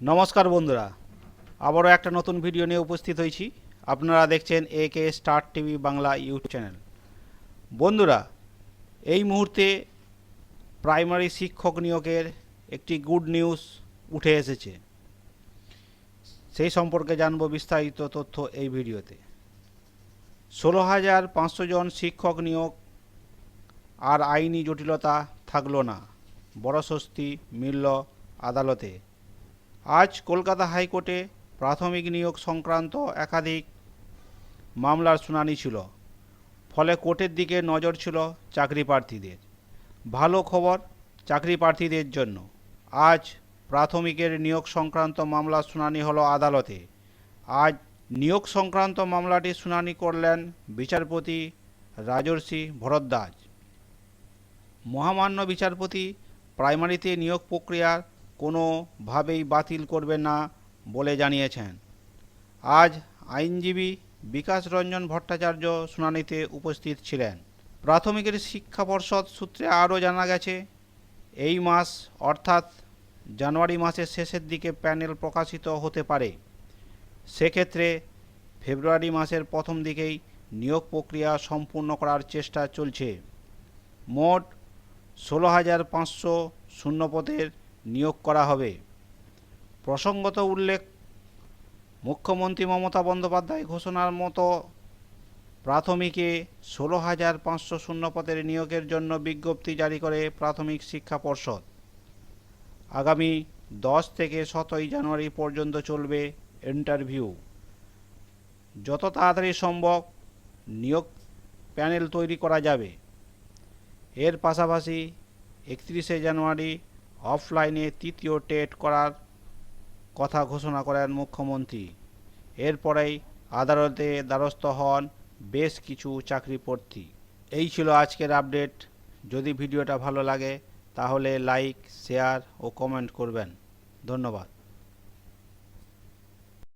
নমস্কার বন্ধুরা। আবারও একটা নতুন ভিডিও নিয়ে উপস্থিত হয়েছি। আপনারা দেখছেন A K star TV Bangla YouTube channel বন্ধুরা, এই মুহূর্তে প্রাইমারি শিক্ষক নিয়োগের একটি গুড নিউজ উঠে এসেছে। সেই সম্পর্কে জানব বিস্তারিত তথ্য এই ভিডিওতে। ষোলো হাজার পাঁচশো জন শিক্ষক নিয়োগ আর আইনি জটিলতা থাকল না। বড় স্বস্তি মিলল আদালতে। আজ কলকাতা হাইকোর্টে প্রাথমিক নিয়োগ সংক্রান্ত একাধিক মামলার শুনানি ছিল। ফলে কোর্টের দিকে নজর ছিল চাকরি প্রার্থীদের। ভালো খবর চাকরি প্রার্থীদের জন্য। আজ প্রাথমিকের নিয়োগ সংক্রান্ত মামলার শুনানি হলো আদালতে। আজ নিয়োগ সংক্রান্ত মামলাটি শুনানি করলেন বিচারপতি রাজর্ষি ভরদ্বাজ। মহামান্য বিচারপতি প্রাইমারিতে নিয়োগ প্রক্রিয়ার কোনোভাবেই বাতিল করবে না বলে জানিয়েছেন। আজ আইনজীবী বিকাশ রঞ্জন ভট্টাচার্য শুনানিতে উপস্থিত ছিলেন। প্রাথমিকের শিক্ষা পর্ষদ সূত্রে আরও জানা গেছে, এই মাস অর্থাৎ জানুয়ারি মাসের শেষের দিকে প্যানেল প্রকাশিত হতে পারে। সেক্ষেত্রে ফেব্রুয়ারি মাসের প্রথম দিকেই নিয়োগ প্রক্রিয়া সম্পূর্ণ করার চেষ্টা চলছে। মোট ষোলো হাজার পাঁচশো শূন্যপদের নিয়োগ করা হবে। প্রসঙ্গত উল্লেখ, মুখ্যমন্ত্রী মমতা বন্দ্যোপাধ্যায় ঘোষণার মতো প্রাথমিকে ষোলো হাজার পাঁচশো শূন্যপদের নিয়োগের জন্য বিজ্ঞপ্তি জারি করে প্রাথমিক শিক্ষা পর্ষদ। আগামী দশ থেকে সতেরোই জানুয়ারি পর্যন্ত চলবে ইন্টারভিউ। যত তাড়াতাড়ি সম্ভব নিয়োগ প্যানেল তৈরি করা যাবে। এর পাশাপাশি একত্রিশে জানুয়ারি অফলাইনে তৃতীয় টেট করার কথা ঘোষণা করেন মুখ্যমন্ত্রী। এরপরেই আদালতে দ্বারস্থ হন বেশ কিছু চাকরি প্রার্থী। এই ছিল আজকের আপডেট। যদি ভিডিওটা ভালো লাগে, তাহলে লাইক, শেয়ার ও কমেন্ট করবেন। ধন্যবাদ।